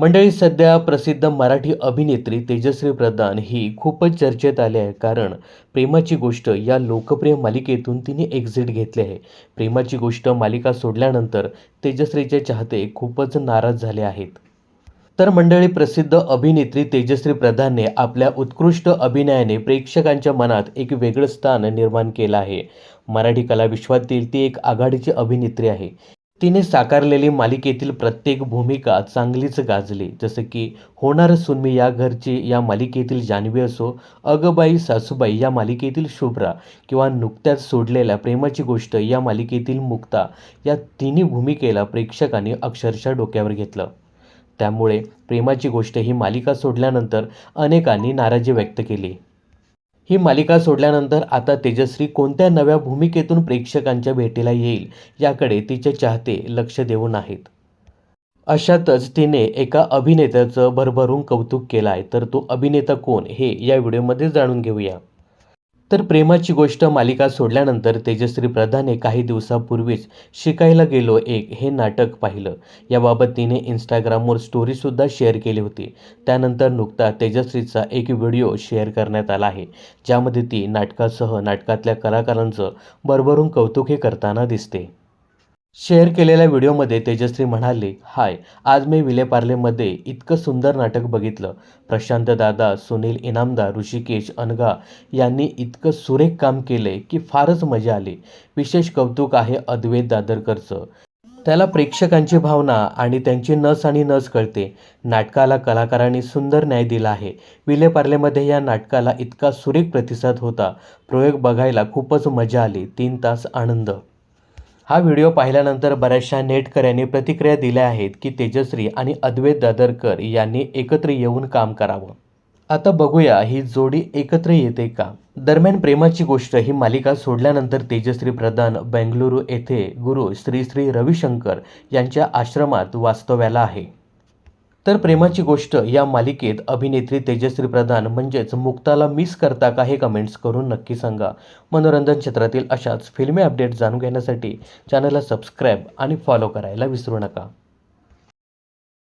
मंडळी सध्या प्रसिद्ध मराठी अभिनेत्री तेजश्री प्रधान ही खूपच चर्चेत आली आहे कारण प्रेमाची गोष्ट या लोकप्रिय मालिकेतून तिने एक्झिट घेतली आहे. प्रेमाची गोष्ट मालिका सोडल्यानंतर तेजश्रीचे चाहते खूपच नाराज झाले आहेत. तर मंडळी प्रसिद्ध अभिनेत्री तेजश्री प्रधानने आपल्या उत्कृष्ट अभिनयाने प्रेक्षकांच्या मनात एक वेगळं स्थान निर्माण केलं आहे. मराठी कलाविश्वातील ती एक आघाडीची अभिनेत्री आहे. तिने साकारलेली मालिकेतील प्रत्येक भूमिका चांगलीच गाजली. जसं की होणार सुनमी या घरची या मालिकेतील जान्हवी असो अगबाई सासूबाई या मालिकेतील शुभ्रा किंवा नुकत्याच सोडलेल्या प्रेमाची गोष्ट या मालिकेतील मुक्ता या तिन्ही भूमिकेला प्रेक्षकांनी अक्षरशः डोक्यावर घेतलं. त्यामुळे प्रेमाची गोष्ट ही मालिका सोडल्यानंतर अनेकांनी नाराजी व्यक्त केली. ही मालिका सोडल्यानंतर आता तेजश्री कोणत्या नव्या भूमिकेतून प्रेक्षकांच्या भेटीला येईल याकडे तिचे चाहते लक्ष देऊन आहेत. अशातच तिने एका अभिनेत्याचं भरभरून कौतुक केलं आहे तर तो अभिनेता कोण हे या व्हिडिओमध्ये जाणून घेऊया. तर प्रेमाची गोष्ट मालिका सोडल्यानंतर तेजश्री प्रधाने काही दिवसापूर्वीच शिकायला गेलो एक हे नाटक पाहिलं. याबाबत तिने इंस्टाग्रामवर स्टोरीसुद्धा शेअर केली होती. त्यानंतर नुकता तेजश्रीचा एक व्हिडिओ शेअर करण्यात आला आहे ज्यामध्ये ती नाटकासह नाटकातल्या कलाकारांचं भरभरून कौतुकही करताना दिसते. शेअर केलेल्या व्हिडिओमध्ये तेजश्री म्हणाले हाय आज मी विलेपार्लेमध्ये इतकं सुंदर नाटक बघितलं. प्रशांत दादा सुनील इनामदार ऋषिकेश अनगा यांनी इतकं सुरेख काम केले की फारच मजा आली. विशेष कौतुक आहे अद्वैत दादरकरचं. त्याला प्रेक्षकांची भावना आणि त्यांची नस आणि नस कळते. नाटकाला कलाकारांनी सुंदर न्याय दिला आहे. विलेपार्लेमध्ये या नाटकाला इतका सुरेख प्रतिसाद होता. प्रयोग बघायला खूपच मजा आली. तीन तास आनंद हा व्हिडिओ पाहिल्यानंतर बऱ्याचशा नेटकऱ्यांनी प्रतिक्रिया दिल्या आहेत की तेजश्री आणि अद्वैत दादरकर यांनी एकत्र येऊन काम करावं. आता बघूया ही जोडी एकत्र येते का? दरम्यान प्रेमाची गोष्ट ही मालिका सोडल्यानंतर तेजश्री प्रधान बेंगलुरू येथे गुरु श्री श्री रविशंकर यांच्या आश्रमात वास्तव्याला आहे. तर प्रेमाची गोष्ट या मालिकेत अभिनेत्री तेजश्री प्रधान म्हणजेच मुक्ताला मिस करता का हे कमेंट्स करून नक्की सांगा. मनोरंजन क्षेत्रातील अशाच फिल्मी अपडेट जाणून घेण्यासाठी चॅनलला सबस्क्राईब आणि फॉलो करायला विसरू नका.